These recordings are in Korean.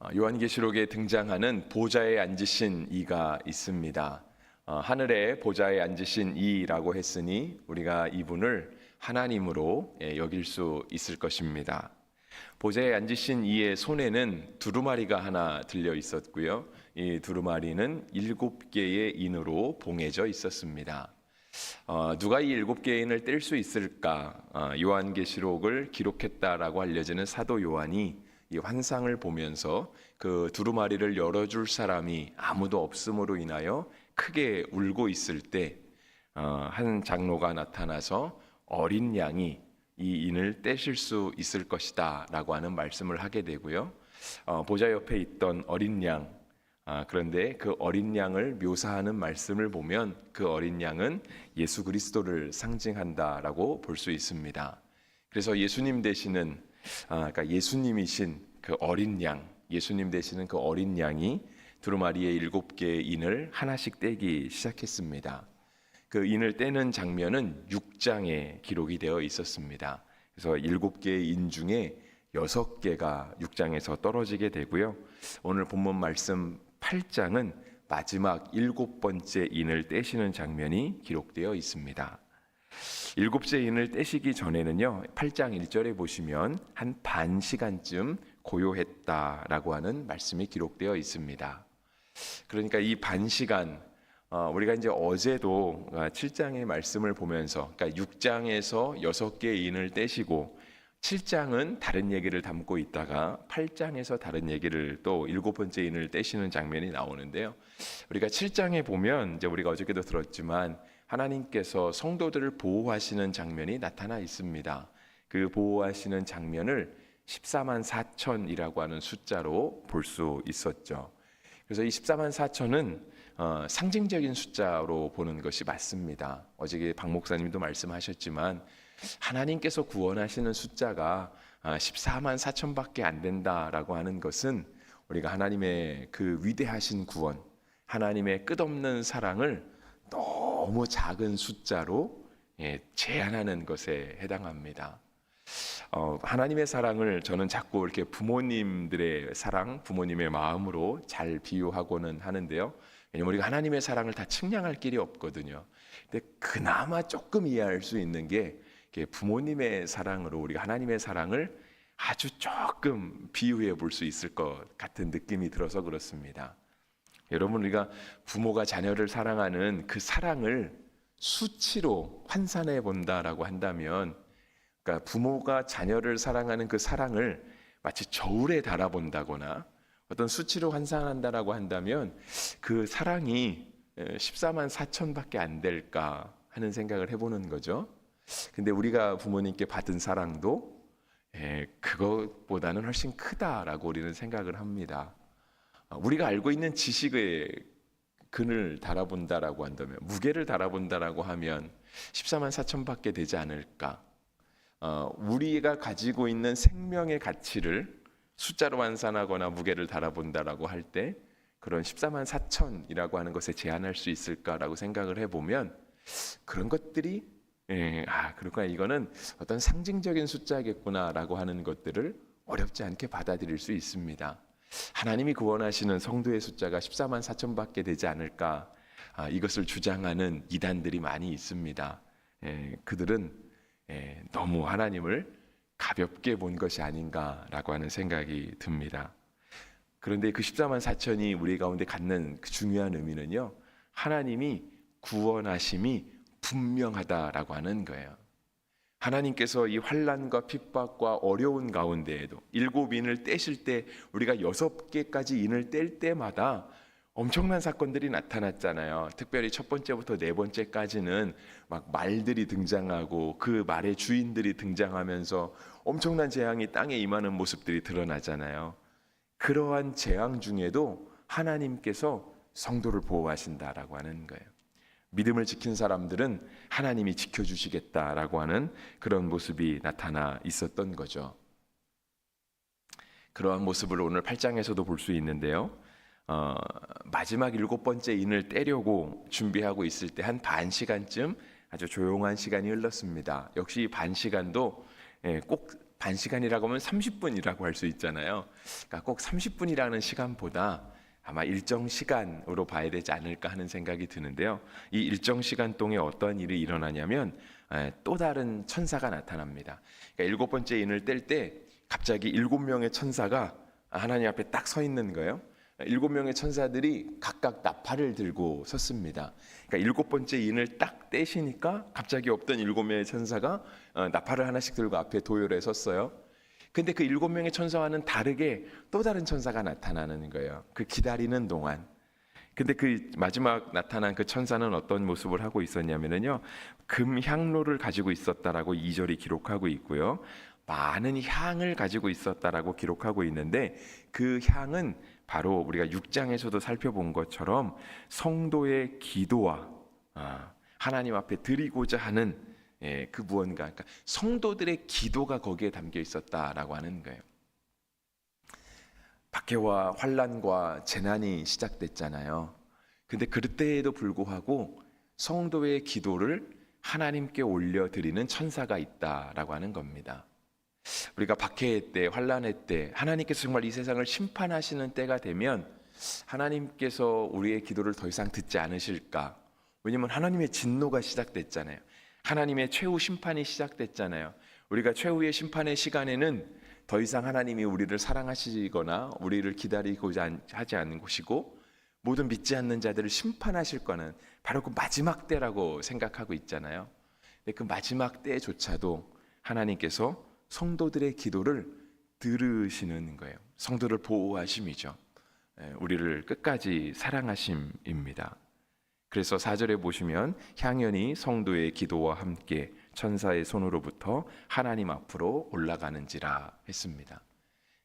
어, 요한계시록에 등장하는 보좌에 앉으신 이가 있습니다. 어, 하늘에 보좌에 앉으신 이라고 했으니 우리가 이분을 하나님으로 예, 여길 수 있을 것입니다. 보좌에 앉으신 이의 손에는 두루마리가 하나 들려 있었고요. 이 두루마리는 일곱 개의 인으로 봉해져 있었습니다. 어, 누가 이 일곱 개의 인을 뗄 수 있을까? 어, 요한계시록을 기록했다라고 알려지는 사도 요한이 이 환상을 보면서 그 두루마리를 열어줄 사람이 아무도 없음으로 인하여 크게 울고 있을 때 어, 한 장로가 나타나서 어린 양이 이 인을 떼실 수 있을 것이다라고 하는 말씀을 하게 되고요. 어, 보좌 옆에 있던 어린 양 아, 그런데 그 어린 양을 묘사하는 말씀을 보면 그 어린 양은 예수 그리스도를 상징한다라고 볼 수 있습니다. 그래서 예수님 되시는 아, 그러니까 예수님이신 그 어린 양, 예수님 되시는 그 어린 양이 두루마리의 일곱 개의 인을 하나씩 떼기 시작했습니다. 그 인을 떼는 장면은 6장에 기록이 되어 있었습니다. 그래서 일곱 개의 인 중에 여섯 개가 6장에서 떨어지게 되고요. 오늘 본문 말씀 8장은 마지막 일곱 번째 인을 떼시는 장면이 기록되어 있습니다. 일곱째 인을 떼시기 전에는요, 8장 1절에 보시면 한 반 시간쯤 고요했다라고 하는 말씀이 기록되어 있습니다. 그러니까 이 반 시간, 어, 우리가 이제 어제도 7장의 말씀을 보면서, 그러니까 6장에서 6개의 인을 떼시고, 7장은 다른 얘기를 담고 있다가 8장에서 다른 얘기를 또 일곱 번째 인을 떼시는 장면이 나오는데요. 우리가 7장에 보면 이제 우리가 어저께도 들었지만 하나님께서 성도들을 보호하시는 장면이 나타나 있습니다. 그 보호하시는 장면을 14만 4천이라고 하는 숫자로 볼 수 있었죠. 그래서 이 14만 4천은 어, 상징적인 숫자로 보는 것이 맞습니다. 어저께 박 목사님도 말씀하셨지만 하나님께서 구원하시는 숫자가 14만 4천밖에 안 된다라고 하는 것은 우리가 하나님의 그 위대하신 구원, 하나님의 끝없는 사랑을 너무 작은 숫자로 예, 제한하는 것에 해당합니다. 어, 하나님의 사랑을 저는 자꾸 이렇게 부모님들의 사랑, 부모님의 마음으로 잘 비유하고는 하는데요. 왜냐면 우리가 하나님의 사랑을 다 측량할 길이 없거든요. 근데 그나마 조금 이해할 수 있는 게 부모님의 사랑으로 우리가 하나님의 사랑을 아주 조금 비유해 볼 수 있을 것 같은 느낌이 들어서 그렇습니다. 여러분 우리가 부모가 자녀를 사랑하는 그 사랑을 수치로 환산해 본다라고 한다면 그러니까 부모가 자녀를 사랑하는 그 사랑을 마치 저울에 달아본다거나 어떤 수치로 환산한다라고 한다면 그 사랑이 14만 4천밖에 안 될까 하는 생각을 해보는 거죠. 근데 우리가 부모님께 받은 사랑도 예, 그것보다는 훨씬 크다라고 우리는 생각을 합니다. 우리가 알고 있는 지식의 근을 달아본다라고 한다면 무게를 달아본다라고 하면 14만 4천밖에 되지 않을까? 어, 우리가 가지고 있는 생명의 가치를 숫자로 환산하거나 무게를 달아본다라고 할 때 그런 14만 4천이라고 하는 것에 제한할 수 있을까라고 생각을 해보면 그런 것들이 예, 아 그렇구나 이거는 어떤 상징적인 숫자겠구나라고 하는 것들을 어렵지 않게 받아들일 수 있습니다. 하나님이 구원하시는 성도의 숫자가 14만 4천밖에 되지 않을까 아, 이것을 주장하는 이단들이 많이 있습니다. 예, 그들은 예, 너무 하나님을 가볍게 본 것이 아닌가라고 하는 생각이 듭니다. 그런데 그 14만 4천이 우리 가운데 갖는 그 중요한 의미는요. 하나님이 구원하심이 분명하다라고 하는 거예요. 하나님께서 이 환란과 핍박과 어려운 가운데에도 일곱 인을 떼실 때 우리가 여섯 개까지 인을 뗄 때마다 엄청난 사건들이 나타났잖아요. 특별히 첫 번째부터 네 번째까지는 막 말들이 등장하고 그 말의 주인들이 등장하면서 엄청난 재앙이 땅에 임하는 모습들이 드러나잖아요. 그러한 재앙 중에도 하나님께서 성도를 보호하신다라고 하는 거예요. 믿음을 지킨 사람들은 하나님이 지켜주시겠다라고 하는 그런 모습이 나타나 있었던 거죠. 그러한 모습을 오늘 8장에서도 볼 수 있는데요. 어, 마지막 일곱 번째 인을 떼려고 준비하고 있을 때 한 반 시간쯤 아주 조용한 시간이 흘렀습니다. 역시 반 시간도 예, 꼭반 시간이라고 하면 30분이라고 할 수 있잖아요. 그러니까 꼭 30분이라는 시간보다 아마 일정 시간으로 봐야 되지 않을까 하는 생각이 드는데요. 이 일정 시간 동에 어떤 일이 일어나냐면 에, 또 다른 천사가 나타납니다. 그러니까 일곱 번째 인을 뗄 때 갑자기 일곱 명의 천사가 하나님 앞에 딱 서 있는 거예요. 일곱 명의 천사들이 각각 나팔을 들고 섰습니다. 그러니까 일곱 번째 인을 딱 떼시니까 갑자기 없던 일곱 명의 천사가 어, 나팔을 하나씩 들고 앞에 도열에 섰어요. 근데 그 일곱 명의 천사와는 다르게 또 다른 천사가 나타나는 거예요. 그 기다리는 동안. 근데 그 마지막 나타난 그 천사는 어떤 모습을 하고 있었냐면요. 금 향로를 가지고 있었다라고 이절이 기록하고 있고요. 많은 향을 가지고 있었다라고 기록하고 있는데 그 향은 바로 우리가 6장에서도 살펴본 것처럼 성도의 기도와 아, 하나님 앞에 드리고자 하는 예, 그 무언가 그러니까 성도들의 기도가 거기에 담겨 있었다라고 하는 거예요. 박해와 환란과 재난이 시작됐잖아요. 근데 그때에도 불구하고 성도의 기도를 하나님께 올려 드리는 천사가 있다라고 하는 겁니다. 우리가 박해의 때, 환란의 때, 하나님께서 정말 이 세상을 심판하시는 때가 되면 하나님께서 우리의 기도를 더 이상 듣지 않으실까? 왜냐하면 하나님의 진노가 시작됐잖아요. 하나님의 최후 심판이 시작됐잖아요. 우리가 최후의 심판의 시간에는 더 이상 하나님이 우리를 사랑하시거나 우리를 기다리고자 안- 하지 않는 곳이고 모든 믿지 않는 자들을 심판하실 거는 바로 그 마지막 때라고 생각하고 있잖아요. 근데 그 마지막 때조차도 하나님께서 성도들의 기도를 들으시는 거예요. 성도를 보호하심이죠. 예, 우리를 끝까지 사랑하심입니다. 그래서 4절에 보시면 향연이 성도의 기도와 함께 천사의 손으로부터 하나님 앞으로 올라가는지라 했습니다.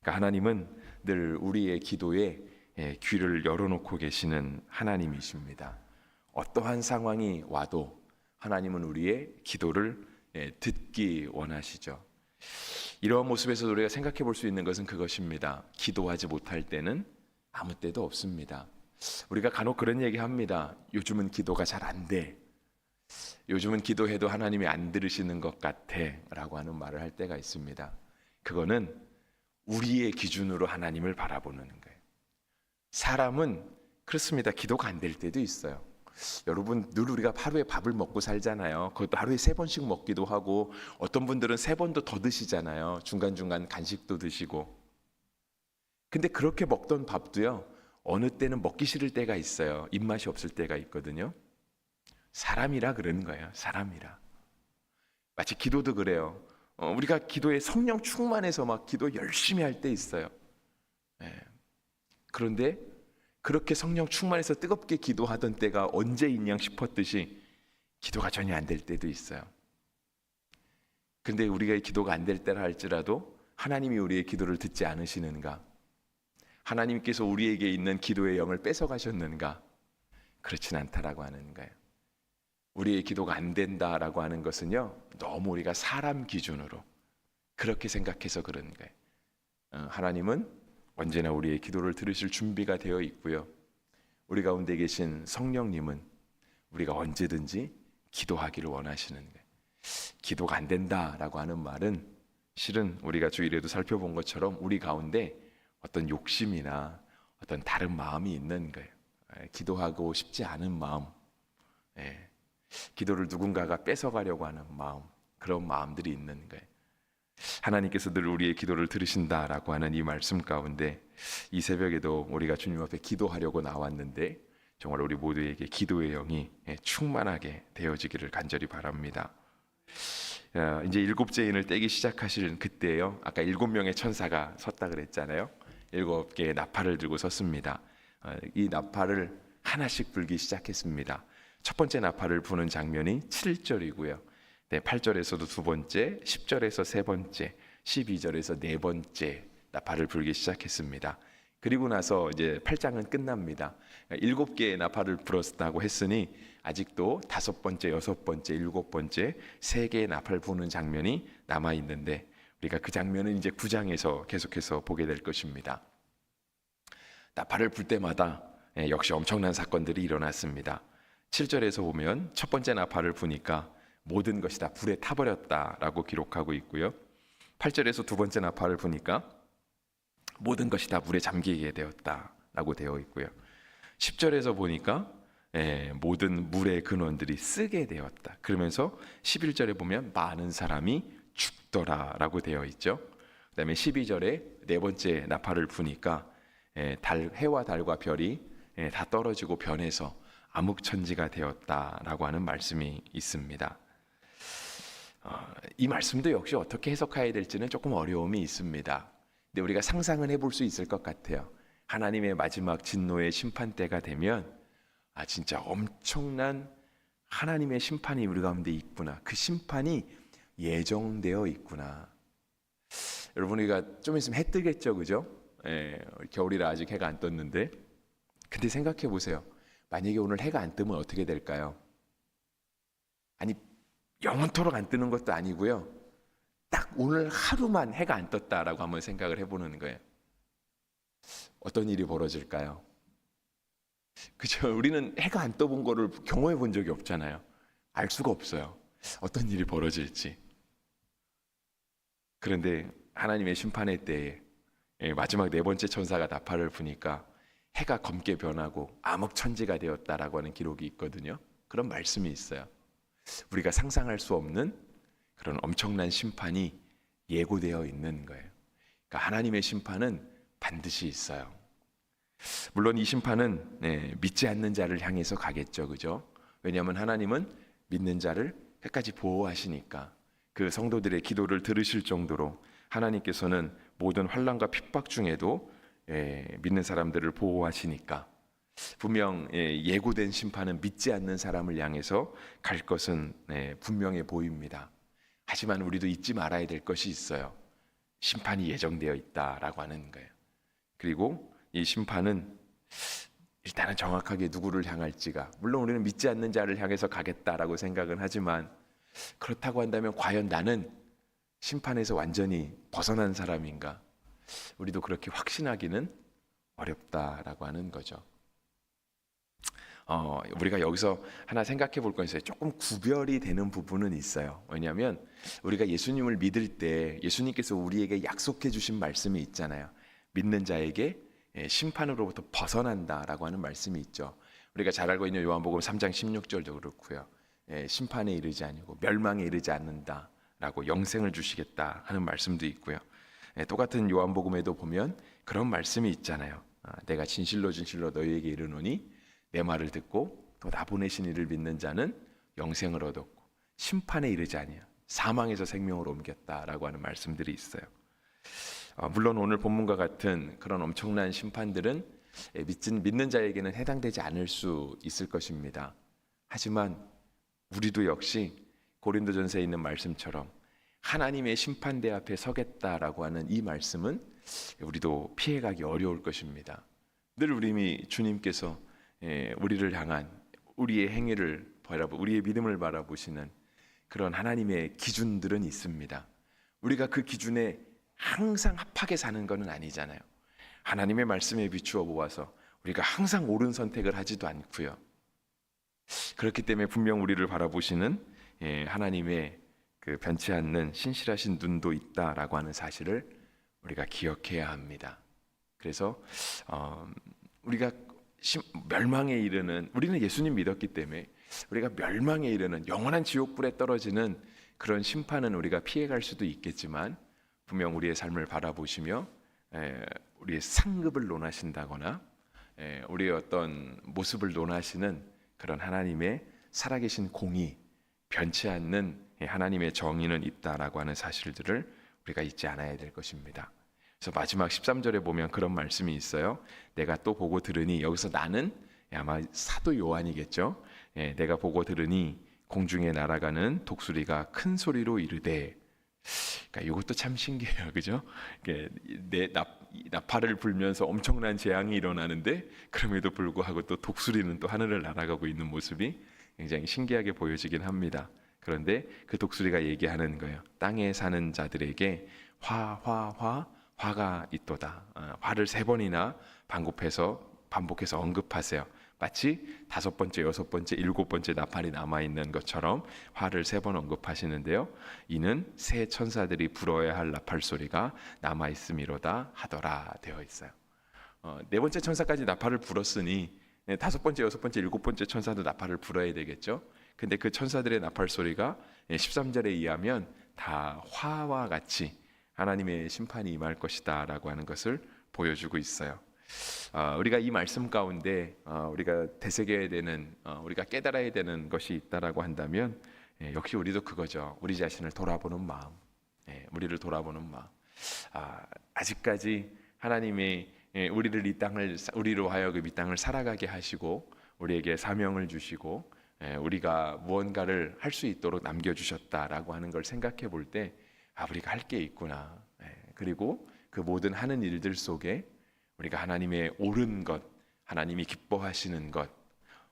그러니까 하나님은 늘 우리의 기도에 예, 귀를 열어놓고 계시는 하나님이십니다. 어떠한 상황이 와도 하나님은 우리의 기도를 예, 듣기 원하시죠. 이러한 모습에서 우리가 생각해 볼 수 있는 것은 그것입니다. 기도하지 못할 때는 아무 때도 없습니다. 우리가 간혹 그런 얘기 합니다. 요즘은 기도가 잘 안 돼. 요즘은 기도해도 하나님이 안 들으시는 것 같아. 라고 하는 말을 할 때가 있습니다. 그거는 우리의 기준으로 하나님을 바라보는 거예요. 사람은 그렇습니다. 기도가 안 될 때도 있어요. 여러분 늘 우리가 하루에 밥을 먹고 살잖아요. 그것도 하루에 세 번씩 먹기도 하고 어떤 분들은 세 번도 더 드시잖아요. 중간중간 간식도 드시고. 근데 그렇게 먹던 밥도요. 어느 때는 먹기 싫을 때가 있어요. 입맛이 없을 때가 있거든요. 사람이라 그러는 거예요. 사람이라. 마치 기도도 그래요. 어, 우리가 기도에 성령 충만해서 막 기도 열심히 할 때 있어요. 예. 그런데 그렇게 성령 충만해서 뜨겁게 기도하던 때가 언제 있냐 싶었듯이 기도가 전혀 안 될 때도 있어요. 근데 우리가 이 기도가 안 될 때라 할지라도 하나님이 우리의 기도를 듣지 않으시는가? 하나님께서 우리에게 있는 기도의 영을 뺏어 가셨는가? 그렇진 않다라고 하는 거예요. 우리의 기도가 안 된다라고 하는 것은요. 너무 우리가 사람 기준으로 그렇게 생각해서 그런 거예요. 어, 하나님은 언제나 우리의 기도를 들으실 준비가 되어 있고요. 우리 가운데 계신 성령님은 우리가 언제든지 기도하기를 원하시는 거예요. 기도가 안 된다라고 하는 말은 실은 우리가 주일에도 살펴본 것처럼 우리 가운데 어떤 욕심이나 어떤 다른 마음이 있는 거예요. 예, 기도하고 싶지 않은 마음, 예, 기도를 누군가가 뺏어가려고 하는 마음, 그런 마음들이 있는 거예요. 하나님께서 늘 우리의 기도를 들으신다라고 하는 이 말씀 가운데 이 새벽에도 우리가 주님 앞에 기도하려고 나왔는데 정말 우리 모두에게 기도의 영이 예, 충만하게 되어지기를 간절히 바랍니다. 야, 이제 일곱째 인을 떼기 시작하실 그때요. 아까 일곱 명의 천사가 섰다 그랬잖아요. 일곱 개의 나팔을 들고 섰습니다. 어, 이 나팔을 하나씩 불기 시작했습니다. 첫 번째 나팔을 부는 장면이 7절이고요. 네, 8절에서도 두 번째, 10절에서 세 번째, 12절에서 네 번째 나팔을 불기 시작했습니다. 그리고 나서 이제 8장은 끝납니다. 일곱 개의 나팔을 불었다고 했으니 아직도 다섯 번째, 여섯 번째, 일곱 번째 세 개의 나팔 부는 장면이 남아 있는데 우리가 그 장면은 이제 9장에서 계속해서 보게 될 것입니다. 나팔을 불 때마다 예, 역시 엄청난 사건들이 일어났습니다. 7절에서 보면 첫 번째 나팔을 부니까 모든 것이 다 불에 타버렸다라고 기록하고 있고요. 8절에서 두 번째 나팔을 부니까 모든 것이 다 물에 잠기게 되었다라고 되어 있고요. 10절에서 보니까 예, 모든 물의 근원들이 쓰게 되었다. 그러면서 11절에 보면 많은 사람이 죽더라라고 되어 있죠. 그다음에 12절에 네 번째 나팔을 부니까 예, 달 해와 달과 별이 예, 다 떨어지고 변해서 암흑천지가 되었다라고 하는 말씀이 있습니다. 어, 이 말씀도 역시 어떻게 해석해야 될지는 조금 어려움이 있습니다. 근데 우리가 상상은 해볼 수 있을 것 같아요. 하나님의 마지막 진노의 심판 때가 되면 아 진짜 엄청난 하나님의 심판이 우리 가운데 있구나. 그 심판이 예정되어 있구나. 여러분 우리가 좀 있으면 해 뜨겠죠, 그죠? 예, 겨울이라 아직 해가 안 떴는데. 근데 생각해 보세요. 만약에 오늘 해가 안 뜨면 어떻게 될까요? 아니 영원토록 안 뜨는 것도 아니고요. 딱 오늘 하루만 해가 안 떴다라고 한번 생각을 해보는 거예요. 어떤 일이 벌어질까요? 그죠? 우리는 해가 안 떠본 거를 경험해 본 적이 없잖아요. 알 수가 없어요. 어떤 일이 벌어질지. 그런데 하나님의 심판의 때에 예, 마지막 네 번째 천사가 나팔을 부니까 해가 검게 변하고 암흑천지가 되었다라고 하는 기록이 있거든요. 그런 말씀이 있어요. 우리가 상상할 수 없는 그런 엄청난 심판이 예고되어 있는 거예요. 그러니까 하나님의 심판은 반드시 있어요. 물론 이 심판은 네, 믿지 않는 자를 향해서 가겠죠, 그죠? 왜냐하면 하나님은 믿는 자를 끝까지 보호하시니까 그 성도들의 기도를 들으실 정도로 하나님께서는 모든 환란과 핍박 중에도 예, 믿는 사람들을 보호하시니까 분명 예, 예고된 심판은 믿지 않는 사람을 향해서 갈 것은 예, 분명해 보입니다. 하지만 우리도 잊지 말아야 될 것이 있어요. 심판이 예정되어 있다라고 하는 거예요. 그리고 이 심판은 일단은 정확하게 누구를 향할지가 물론 우리는 믿지 않는 자를 향해서 가겠다라고 생각은 하지만 그렇다고 한다면 과연 나는 심판에서 완전히 벗어난 사람인가? 우리도 그렇게 확신하기는 어렵다라고 하는 거죠. 어, 우리가 여기서 하나 생각해 볼 건 있어요. 조금 구별이 되는 부분은 있어요. 왜냐하면 우리가 예수님을 믿을 때 예수님께서 우리에게 약속해 주신 말씀이 있잖아요. 믿는 자에게 예, 심판으로부터 벗어난다라고 하는 말씀이 있죠. 우리가 잘 알고 있는 요한복음 3장 16절도 그렇고요. 예, 심판에 이르지 아니고 멸망에 이르지 않는다라고 영생을 주시겠다 하는 말씀도 있고요. 예, 똑같은 요한복음에도 보면 그런 말씀이 있잖아요. 아, 내가 진실로 진실로 너희에게 이르노니 내 말을 듣고 또 나 보내신 이를 믿는 자는 영생을 얻었고 심판에 이르지 아니야 사망에서 생명으로 옮겼다라고 하는 말씀들이 있어요. 어, 물론 오늘 본문과 같은 그런 엄청난 심판들은 예, 믿는 자에게는 해당되지 않을 수 있을 것입니다. 하지만 우리도 역시 고린도전서에 있는 말씀처럼 하나님의 심판대 앞에 서겠다라고 하는 이 말씀은 우리도 피해가기 어려울 것입니다. 늘 우리 주님께서 예, 우리를 향한 우리의 행위를 바라보, 우리의 믿음을 바라보시는 그런 하나님의 기준들은 있습니다. 우리가 그 기준에 항상 합하게 사는 것은 아니잖아요. 하나님의 말씀에 비추어 보아서 우리가 항상 옳은 선택을 하지도 않고요. 그렇기 때문에 분명 우리를 바라보시는 예, 하나님의 그 변치 않는 신실하신 눈도 있다라고 하는 사실을 우리가 기억해야 합니다. 그래서 어, 우리가 심, 멸망에 이르는 우리는 예수님 믿었기 때문에 우리가 멸망에 이르는 영원한 지옥불에 떨어지는 그런 심판은 우리가 피해갈 수도 있겠지만 분명 우리의 삶을 바라보시며 에, 우리의 상급을 논하신다거나 에, 우리의 어떤 모습을 논하시는 그런 하나님의 살아계신 공의 변치 않는 하나님의 정의는 있다라고 하는 사실들을 우리가 잊지 않아야 될 것입니다. 그래서 마지막 13절에 보면 그런 말씀이 있어요. 내가 또 보고 들으니 여기서 나는 아마 사도 요한이겠죠. 예, 내가 보고 들으니 공중에 날아가는 독수리가 큰 소리로 이르되 그러니까 이것도 참 신기해요, 그죠? 내 나, 나팔을 불면서 엄청난 재앙이 일어나는데 그럼에도 불구하고 또 독수리는 또 하늘을 날아가고 있는 모습이 굉장히 신기하게 보여지긴 합니다. 그런데 그 독수리가 얘기하는 거예요. 땅에 사는 자들에게 화, 화, 화, 화가 있도다. 어, 화를 세 번이나 반복해서 반복해서 언급하세요. 마치 다섯 번째, 여섯 번째, 일곱 번째 나팔이 남아 있는 것처럼 화를 세번 언급하시는데요. 이는 새 천사들이 불어야 할 나팔 소리가 남아 있음이로다 하더라 되어 있어요. 어, 네 번째 천사까지 나팔을 불었으니 네, 다섯 번째, 여섯 번째, 일곱 번째 천사도 나팔을 불어야 되겠죠. 근데 그 천사들의 나팔 소리가 13절에 의하면 다 화와 같이 하나님의 심판이 임할 것이다라고 하는 것을 보여주고 있어요. 어, 우리가 이 말씀 가운데 어, 우리가 되새겨야 되는 어, 우리가 깨달아야 되는 것이 있다라고 한다면 예, 역시 우리도 그거죠. 우리 자신을 돌아보는 마음, 예, 우리를 돌아보는 마음. 아, 아직까지 하나님이 예, 우리를 이 땅을 우리로 하여금 이 땅을 살아가게 하시고 우리에게 사명을 주시고 예, 우리가 무언가를 할 수 있도록 남겨주셨다라고 하는 걸 생각해 볼 때, 아, 우리가 할 게 있구나. 예, 그리고 그 모든 하는 일들 속에 우리가 하나님의 옳은 것, 하나님이 기뻐하시는 것,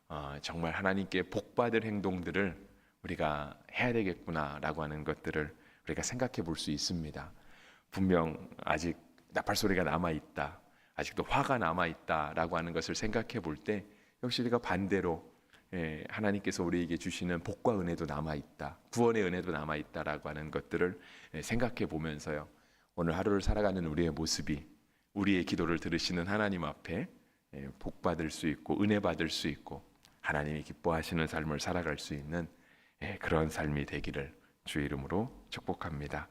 어, 정말 하나님께 복받을 행동들을 우리가 해야 되겠구나라고 하는 것들을 우리가 생각해 볼 수 있습니다. 분명 아직 나팔 소리가 남아 있다. 아직도 화가 남아 있다라고 하는 것을 생각해 볼 때 역시 우리가 반대로 예, 하나님께서 우리에게 주시는 복과 은혜도 남아 있다. 구원의 은혜도 남아 있다라고 하는 것들을 예, 생각해 보면서요. 오늘 하루를 살아가는 우리의 모습이 우리의 기도를 들으시는 하나님 앞에 예, 복 받을 수 있고 은혜 받을 수 있고 하나님이 기뻐하시는 삶을 살아갈 수 있는 예, 그런 삶이 되기를 주의 이름으로 축복합니다.